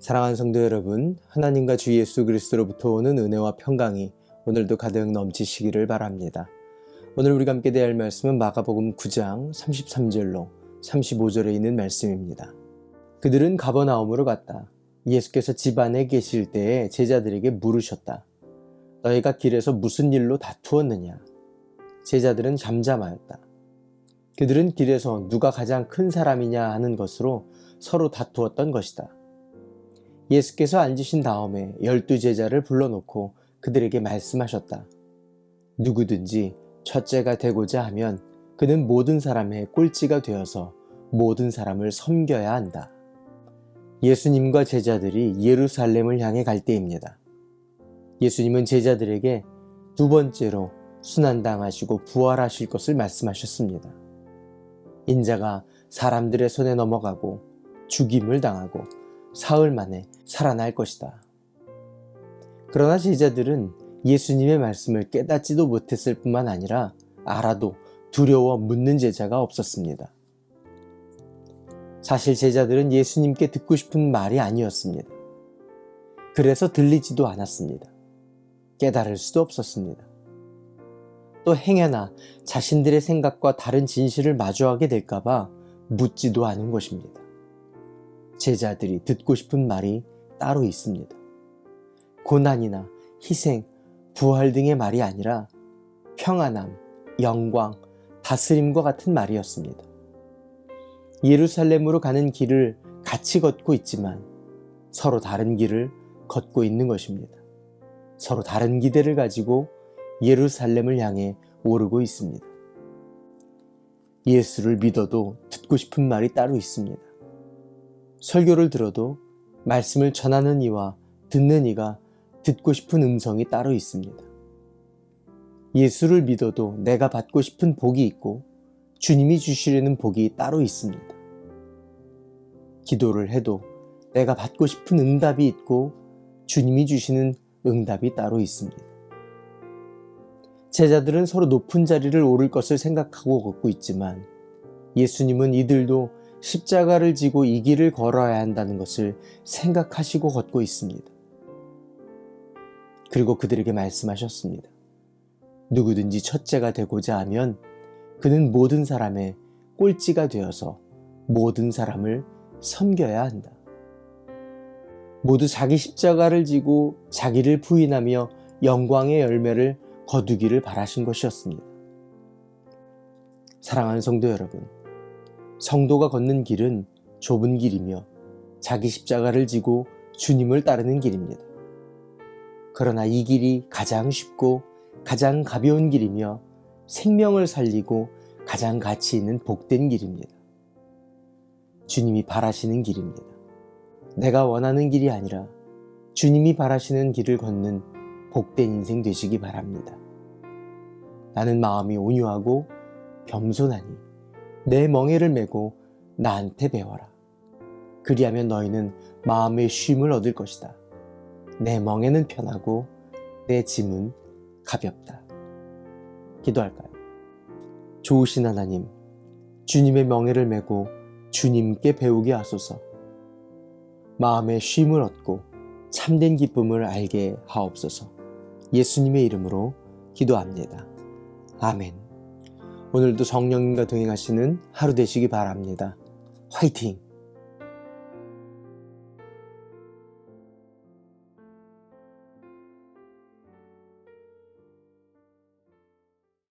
사랑하는 성도 여러분, 하나님과 주 예수 그리스도로부터 오는 은혜와 평강이 오늘도 가득 넘치시기를 바랍니다. 오늘 우리가 함께 대할 말씀은 마가복음 9장 33절로 35절에 있는 말씀입니다. 그들은 가버나움으로 갔다. 예수께서 집 안에 계실 때에 제자들에게 물으셨다. 너희가 길에서 무슨 일로 다투었느냐? 제자들은 잠잠하였다. 그들은 길에서 누가 가장 큰 사람이냐 하는 것으로 서로 다투었던 것이다. 예수께서 앉으신 다음에 열두 제자를 불러놓고 그들에게 말씀하셨다. 누구든지 첫째가 되고자 하면 그는 모든 사람의 꼴찌가 되어서 모든 사람을 섬겨야 한다. 예수님과 제자들이 예루살렘을 향해 갈 때입니다. 예수님은 제자들에게 두 번째로 순환당하시고 부활하실 것을 말씀하셨습니다. 인자가 사람들의 손에 넘어가고 죽임을 당하고 사흘 만에 살아날 것이다. 그러나 제자들은 예수님의 말씀을 깨닫지도 못했을 뿐만 아니라 알아도 두려워 묻는 제자가 없었습니다. 사실 제자들은 예수님께 듣고 싶은 말이 아니었습니다. 그래서 들리지도 않았습니다. 깨달을 수도 없었습니다. 또 행여나 자신들의 생각과 다른 진실을 마주하게 될까봐 묻지도 않은 것입니다. 제자들이 듣고 싶은 말이 따로 있습니다. 고난이나 희생, 부활 등의 말이 아니라 평안함, 영광, 다스림과 같은 말이었습니다. 예루살렘으로 가는 길을 같이 걷고 있지만 서로 다른 길을 걷고 있는 것입니다. 서로 다른 기대를 가지고 예루살렘을 향해 오르고 있습니다. 예수를 믿어도 듣고 싶은 말이 따로 있습니다. 설교를 들어도 말씀을 전하는 이와 듣는 이가 듣고 싶은 음성이 따로 있습니다. 예수를 믿어도 내가 받고 싶은 복이 있고 주님이 주시려는 복이 따로 있습니다. 기도를 해도 내가 받고 싶은 응답이 있고 주님이 주시는 응답이 따로 있습니다. 제자들은 서로 높은 자리를 오를 것을 생각하고 걷고 있지만 예수님은 이들도 십자가를 지고 이 길을 걸어야 한다는 것을 생각하시고 걷고 있습니다. 그리고 그들에게 말씀하셨습니다. 누구든지 첫째가 되고자 하면 그는 모든 사람의 꼴찌가 되어서 모든 사람을 섬겨야 한다. 모두 자기 십자가를 지고 자기를 부인하며 영광의 열매를 거두기를 바라신 것이었습니다. 사랑하는 성도 여러분, 성도가 걷는 길은 좁은 길이며 자기 십자가를 지고 주님을 따르는 길입니다. 그러나 이 길이 가장 쉽고 가장 가벼운 길이며 생명을 살리고 가장 가치 있는 복된 길입니다. 주님이 바라시는 길입니다. 내가 원하는 길이 아니라 주님이 바라시는 길을 걷는 복된 인생 되시기 바랍니다. 나는 마음이 온유하고 겸손하니 내 멍에를 메고 나한테 배워라. 그리하면 너희는 마음의 쉼을 얻을 것이다. 내 멍에는 편하고 내 짐은 가볍다. 기도할까요? 좋으신 하나님, 주님의 멍에를 메고 주님께 배우게 하소서. 마음의 쉼을 얻고 참된 기쁨을 알게 하옵소서. 예수님의 이름으로 기도합니다. 아멘. 오늘도 성령님과 동행하시는 하루 되시기 바랍니다. 화이팅!